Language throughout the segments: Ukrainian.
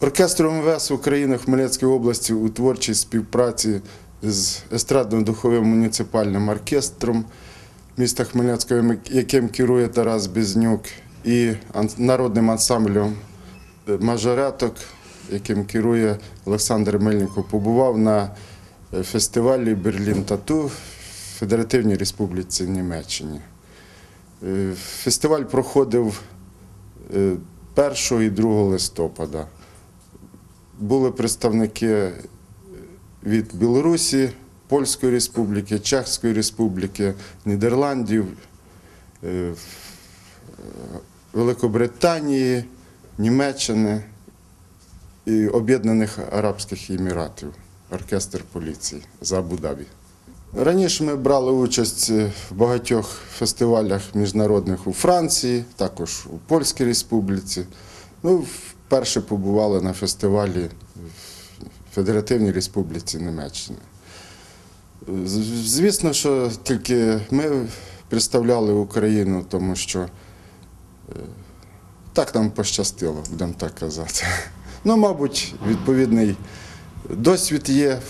Оркестр МВС України в Хмельницькій області у творчій співпраці з естрадно-духовим муніципальним оркестром міста Хмельницького, яким керує Тарас Безнюк, і народним ансамблем е, мажореток, яким керує Олександр Мельников, побував на е, фестивалі Берлін Тату в Федеративній Республіці Німеччині. Е, Фестиваль проходив е, 1 і 2 листопада. Були представники від Білорусі, Польської Республіки, Чехської Республіки, Нідерландів, е, Великобританії, Німеччини і Об'єднаних Арабських Еміратів, оркестр поліції з Абу-Дабі. Раніше ми брали участь в багатьох фестивалях міжнародних у Франції, також у Польській Республіці. Ну, вперше побували на фестивалі в Федеративній Республіці Німеччини. Звісно, що тільки ми представляли Україну, тому що е, так нам пощастило, будемо так казати. Ну, мабуть, відповідний досвід є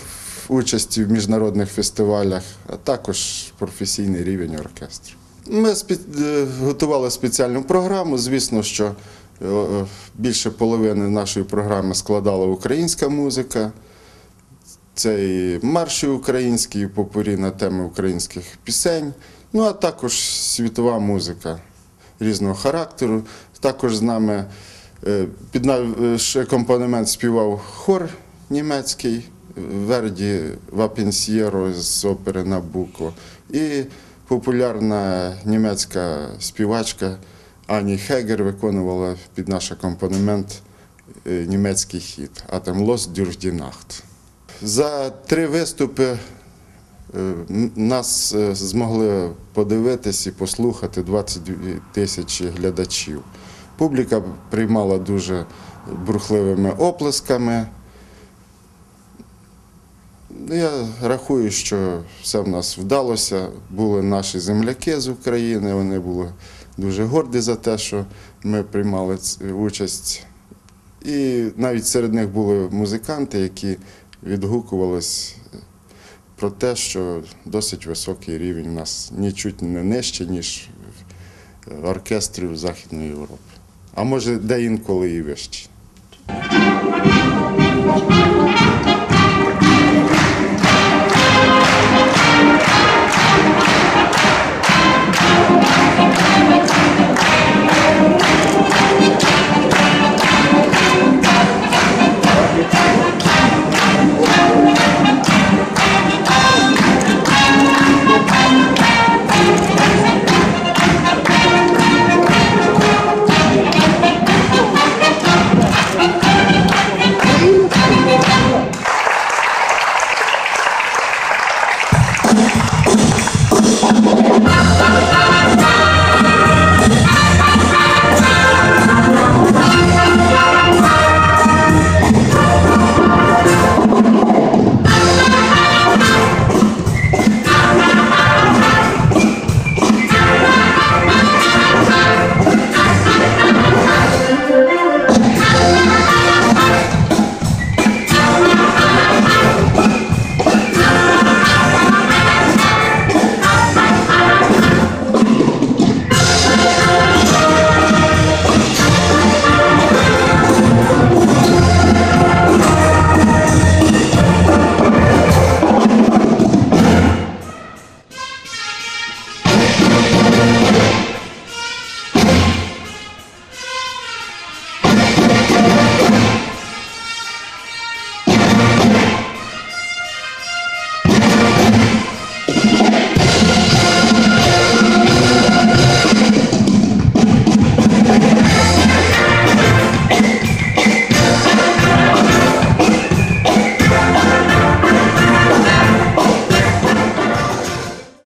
в участі в міжнародних фестивалях, а також професійний рівень оркестру. Ми е, готували спеціальну програму. Звісно, що більше половини нашої програми складала українська музика. Це і марші українські, і попурі на теми українських пісень, ну а також світова музика різного характеру. Також з нами е, під наш акомпанемент співав хор німецький Верді Вапенсьєро з опери Набуко і популярна німецька співачка Ані Хегер виконувала під наш акомпанемент е, німецький хіт Атем Лос Дюрдінахт. За три виступи е, нас е, змогли подивитись і послухати 22 тисячі глядачів. Публіка приймала дуже бурхливими оплесками. Я рахую, що все в нас вдалося. Були наші земляки з України, вони були дуже горді за те, що ми приймали участь. І навіть серед них були музиканти, які відгукувались про те, що досить високий рівень у нас нічуть не нижче, ніж оркестрів Західної Європи. А може, де інколи і вище.